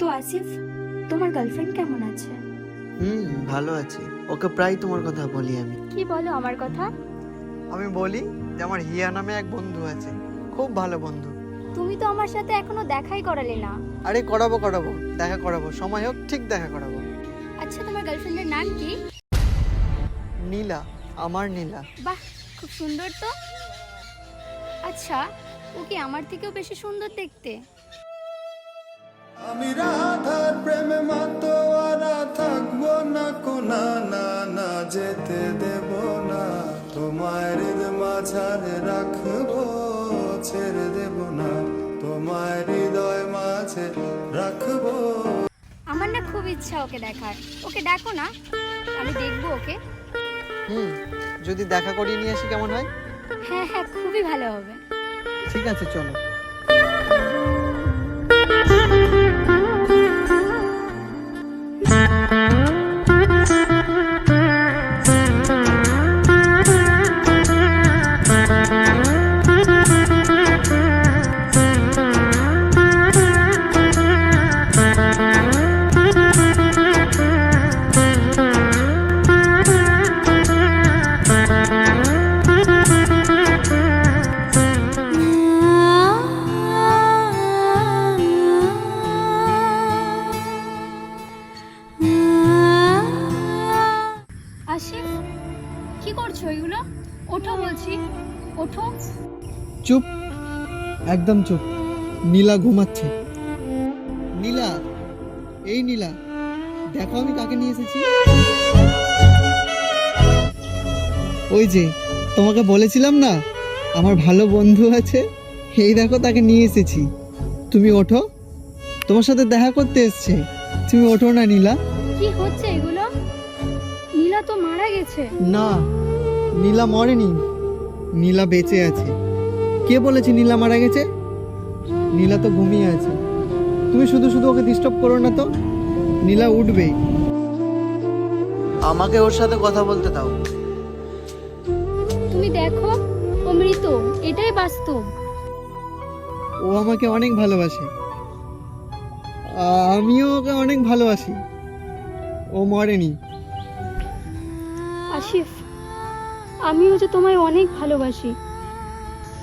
তো আসিফ তোমার গার্লফ্রেন্ড কেমন আছে? হুম ভালো আছে। ওকে প্রায় তোমার কথা বলি আমি। কি বলো আমার কথা? আমি বলি যে আমার হিয়া নামে এক বন্ধু আছে। খুব ভালো বন্ধু। তুমি তো আমার সাথে এখনও দেখাই করালে না। আরে করাবো করাবো। দেখা করাবো। সময় হোক ঠিক দেখা করাবো। আচ্ছা তোমার গার্লফ্রেন্ডের নাম কি? নীলা আমার নীলা। বাহ খুব সুন্দর তো। আচ্ছা ও কি আমার থেকেও বেশি সুন্দর দেখতে? আমি রাধার প্রেমে মাতোয়ারা থাকব না কোনা না না যেতে দেব না। হৃদ মাঝারে রাখব ছেড়ে দেব না। তোমায় হৃদয় মাঝে রাখব। আমার না খুব ইচ্ছা ওকে দেখার। ওকে ডাকো না আমি দেখব ওকে। হুম যদি দেখা করিয়ে নিয়ে আসি কেমন হয়? হ্যাঁ হ্যাঁ খুবই ভালো হবে। ঠিক আছে চলো। করছ এগুলো? ওঠো বলছি। ওঠো। চুপ। একদম চুপ। নীলা ঘুমাচ্ছে। নীলা এই নীলা দেখো আমি কাকে নিয়ে এসেছি। ওই যে তোমাকে বলেছিলাম না আমার ভালো বন্ধু আছে এই দেখো তাকে নিয়ে এসেছি। তুমি ওঠো। তোমার সাথে দেখা করতে এসছে। তুমি ওঠো না নীলা। কি হচ্ছে এগুলো? নীলা তো মারা গেছে। না। নীলা মরেনি। নীলা বেঁচে আছে। কে বলেছে নীলা মারা গেছে? নীলা তো ঘুমিয়ে আছে। তুমি শুধু শুধু ওকে ডিস্টার্ব করো না তো। নীলা উঠবেই। আমাকে ওর সাথে কথা বলতে দাও। তুমি দেখো ও মৃত। এটাই বাস্তব। ও আমাকে অনেক ভালোবাসে। আমিও ওকে অনেক ভালোবাসি। ও মরেনি। আশিফ আমিও যে তোমায় অনেক ভালোবাসি।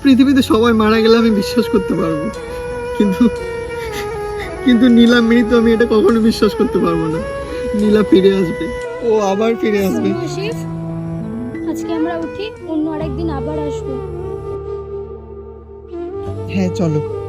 পৃথিবীতে সবাই মারা গেলে আমি বিশ্বাস করতে পারব। কিন্তু কিন্তু নীলা মৃত আমি এটা কখনো বিশ্বাস করতে পারব না। নীলা ফিরে আসবে। ও আবার ফিরে আসবে। আজকে আমরা উঠি অন্য আরেকদিন আবার আসব। হ্যাঁ চলো।